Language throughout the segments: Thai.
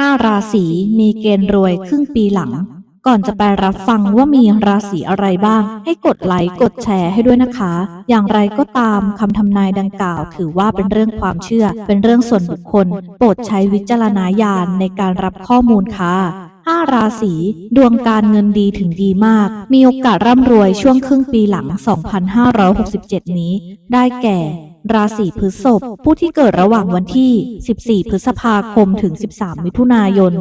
5ราศีมีเกณฑ์รวยครึ่งปีหลัง ก่อนจะไปรับฟังว่ามีราศีอะไรบ้าง ให้กดไลค์กดแชร์ให้ด้วยนะคะ อย่างไรก็ตามคำทำนายดังกล่าว ถือว่าเป็นเรื่องความเชื่อ เป็นเรื่องส่วนบุคคล โปรดใช้วิจารณญาณในการรับข้อมูลค่ะ5ราศีดวงการเงินดีถึงดีมาก มีโอกาสร่ำรวยช่วงครึ่งปีหลัง 2567 นี้ ได้แก่ ราศีพฤษภผู้ที่เกิดระหว่างวันที่ 14 พฤษภาคมถึง 13 มิถุนายน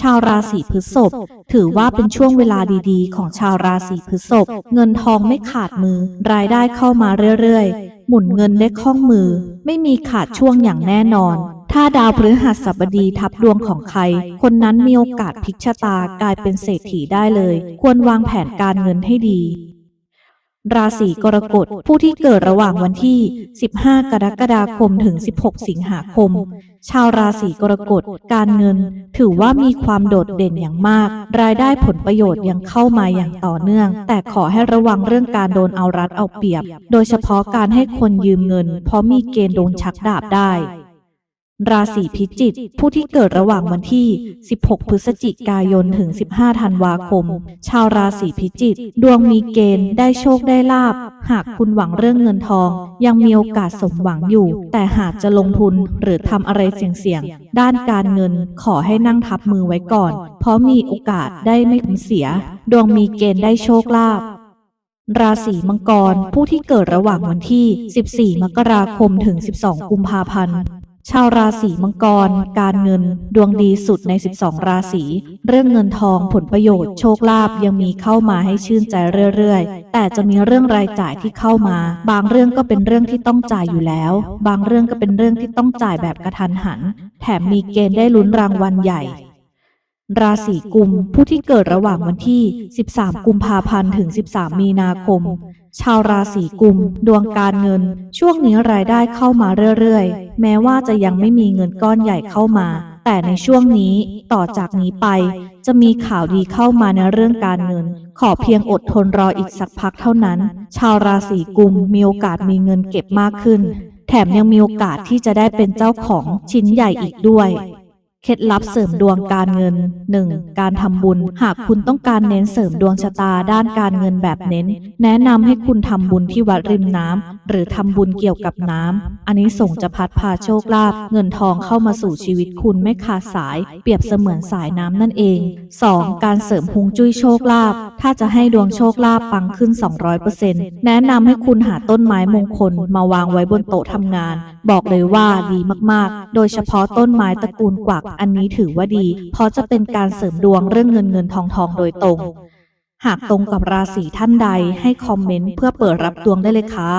ชาวราศีพฤษภถือว่าเป็นช่วงเวลาดีๆ ของชาวราศีพฤษภเงินทองไม่ขาดมือ รายได้เข้ามาเรื่อยๆ หมุนเงินได้คล่องมือ ไม่มีขาดช่วงอย่างแน่นอน ถ้าดาวพฤหัสบดีทับดวงของใคร คนนั้นมีโอกาสพลิกชะตากลายเป็นเศรษฐีได้เลย ควรวางแผนการเงินให้ดี ราศีกรกฎผู้ที่เกิดระหว่างวันที่ 15 กรกฎาคมถึง 16 สิงหาคม ชาวราศีกรกฎการเงิน ถือว่ามีความโดดเด่นอย่างมาก รายได้ผลประโยชน์ยังเข้ามาอย่างต่อเนื่อง แต่ขอให้ระวังเรื่องการโดนเอารัดเอาเปรียบ โดยเฉพาะการให้คนยืมเงิน เพราะมีเกณฑ์โดนชักดาบได้ ราศีพิจิกผู้ที่เกิดระหว่างวันที่ 16 พฤศจิกายน ถึง 15 ธันวาคม ชาวราศีพิจิกดวงมีเกณฑ์ได้โชคได้ลาบ หากคุณหวังเรื่องเงินทอง ยังมีโอกาสสมหวังอยู่ แต่หากจะลงทุนหรือทำอะไรเสี่ยงๆ ด้านการเงินขอให้นั่งทับมือไว้ก่อน เพราะมีโอกาสได้ไม่สูญเสีย ดวงมีเกณฑ์ได้โชคลาภราศีมังกร ผู้ที่เกิดระหว่างวันที่ 14 มกราคม ถึง 12 กุมภาพันธ์ ชาวราศีมังกร การเงิน ดวงดีสุดใน 12 ราศีเรื่องเงินทองผลประโยชน์โชคลาภยังมีเข้ามาให้ชื่นใจเรื่อยๆ แต่จะมีเรื่องรายจ่ายที่เข้ามา บางเรื่องก็เป็นเรื่องที่ต้องจ่ายอยู่แล้ว บางเรื่องก็เป็นเรื่องที่ต้องจ่ายแบบกระทันหัน แถมมีเกณฑ์ได้ลุ้นรางวัลใหญ่ราศีกุม ผู้ที่เกิดระหว่างวันที่ 13 กุมภาพันธ์ ถึง 13 มีนาคม ชาวราศีกุม ดวงการเงิน ช่วงนี้รายได้เข้ามาเรื่อยๆ แม้ว่าจะยังไม่มีเงินก้อนใหญ่เข้ามา แต่ในช่วงนี้ต่อจากนี้ไป จะมีข่าวดีเข้ามาในเรื่องการเงิน ขอเพียงอดทนรออีกสักพักเท่านั้น ชาวราศีกุมมีโอกาสมีเงินเก็บมากขึ้น แถมยังมีโอกาสที่จะได้เป็นเจ้าของชิ้นใหญ่อีกด้วย เคล็ดลับเสริมดวงการเงิน 1. การทำบุญ หากคุณต้องการเน้นเสริมดวงชะตาด้านการเงินแบบเน้น แนะนำให้คุณทำบุญที่วัดริมน้ำหรือทำบุญเกี่ยวกับน้ำอันนี้ส่งจะพัดพาโชคลาภเงินทองเข้ามาสู่ชีวิตคุณไม่ขาดสาย เปรียบเสมือนสายน้ำนั่นเอง 2. การเสริมฮวงจุ้ยโชคลาภถ้าจะให้ดวงโชคลาภปังขึ้น 200%แนะนำให้คุณหาต้นไม้มงคลมาวางไว้บนโต๊ะทำงาน บอกเลยว่าดีมากๆ โดยเฉพาะต้นไม้ตระกูลกวักอันนี้ถือว่าดี เพราะจะเป็นการเสริมดวงเรื่องเงินเงินทองทองโดยตรง หากตรงกับราศีท่านใดให้คอมเมนต์เพื่อเปิดรับดวงได้เลยค่ะ